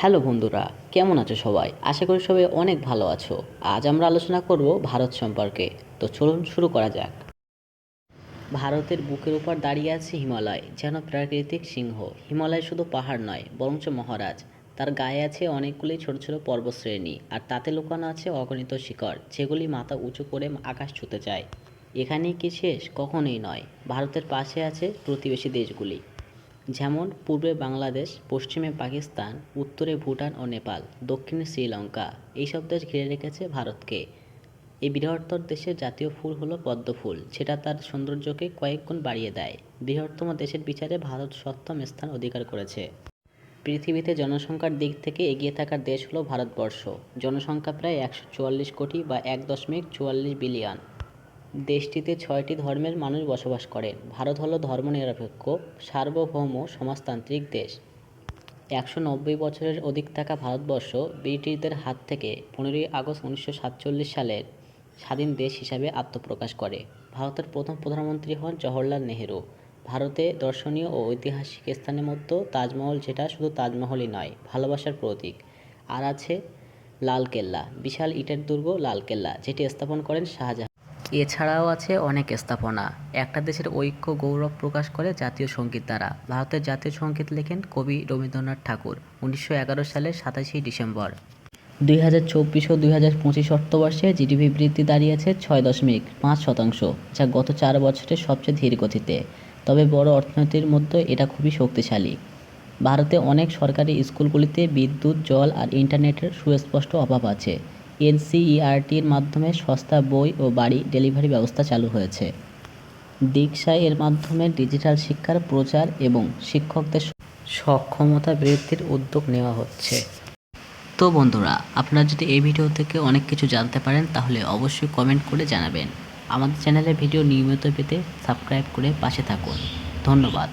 Hello বন্ধুরা, কেমন আছো সবাই? আশা করি সবাই অনেক ভালো আছো। আজ আমরা আলোচনা করব ভারত সম্পর্কে। তো চলুন শুরু করা যাক। ভারতের বুকের উপর দাঁড়িয়ে আছে হিমালয়, যেন প্রাকৃতিক সিংহ। হিমালয় শুধু পাহাড় নয়, বরঞ্চ মহারাজ। তার গায়ে আছে অনেকগুলি ছোট ছোট পর্বতশ্রেণী, আর তাতে লুকানো আছে অগণিত শিকড় যেগুলি মাথা উঁচু করে আকাশ ছুতে চায়। এখানেই কি শেষ? কখনোই নয়। ভারতের পাশে আছে প্রতিবেশী দেশগুলি। যেমন পূর্বে বাংলাদেশ, পশ্চিমে পাকিস্তান, উত্তরে ভুটান ও নেপাল, দক্ষিণে শ্রীলঙ্কা। এইসব দেশ ঘিরে রেখেছে ভারতকে। এই বৃহত্তর দেশের জাতীয় ফুল হলো পদ্ম ফুল যেটা তার সৌন্দর্যকে কয়েক গুণ বাড়িয়ে দেয়। বৃহত্তম দেশের বিচারে ভারত সপ্তম স্থান অধিকার করেছে। পৃথিবীতে জনসংখ্যার দিক থেকে এগিয়ে থাকার দেশ হলো ভারতবর্ষ। জনসংখ্যা প্রায় একশো চুয়াল্লিশ কোটি বা এক দশমিক চুয়াল্লিশ বিলিয়ন। দেশটিতে ছয়টি ধর্মের মানুষ বসবাস করেন ভারত হলো ধর্মনিরপেক্ষ, সার্বভৌম সমাজতান্ত্রিক দেশ। একশো নব্বই বছরের অধিক থাকা ভারতবর্ষ ব্রিটিশদের হাত থেকে পনেরোই আগস্ট উনিশশো সাতচল্লিশ সালের স্বাধীন দেশ হিসাবে আত্মপ্রকাশ করে। ভারতের প্রথম প্রধানমন্ত্রী হন জওহরলাল নেহেরু। ভারতে দর্শনীয় ও ঐতিহাসিক স্থানের মধ্যে তাজমহল যেটা শুধু তাজমহলই নয়, ভালোবাসার প্রতীক। আর আছে লালকেল্লা, বিশাল ইটের দুর্গ লালকেল্লা, যেটি স্থাপন করেন শাহজাহান। এছাড়াও আছে অনেক স্থাপনা। একটা দেশের ঐক্য গৌরব প্রকাশ করে জাতীয় সংগীত দ্বারা। ভারতের জাতীয় সংগীত লেখেন কবি রবীন্দ্রনাথ ঠাকুর, উনিশশো এগারো সালের সাতাশে ডিসেম্বর। দুই হাজার চব্বিশ ও দুই হাজার পঁচিশ অর্থবর্ষে জিডিপি বৃদ্ধি দাঁড়িয়েছে ছয় দশমিক পাঁচ শতাংশ, যা গত চার বছরের সবচেয়ে ধীর গতিতে। তবে বড় অর্থনীতির মধ্যে এটা খুবই শক্তিশালী। ভারতে অনেক সরকারি স্কুলগুলিতে বিদ্যুৎ, জল আর ইন্টারনেটের সুস্পষ্ট অভাব আছে। এনসিইআরটির মাধ্যমে সস্তা বই ও বাড়ি ডেলিভারি ব্যবস্থা চালু হয়েছে। দীক্ষা এর মাধ্যমে ডিজিটাল শিক্ষার প্রচার এবং শিক্ষকদের সক্ষমতা বৃদ্ধির উদ্যোগ নেওয়া হচ্ছে। তো বন্ধুরা, আপনারা যদি এই ভিডিও থেকে অনেক কিছু জানতে পারেন, তাহলে অবশ্যই কমেন্ট করে জানাবেন। আমাদের চ্যানেলে ভিডিও নিয়মিত পেতে সাবস্ক্রাইব করে পাশে থাকুন। ধন্যবাদ।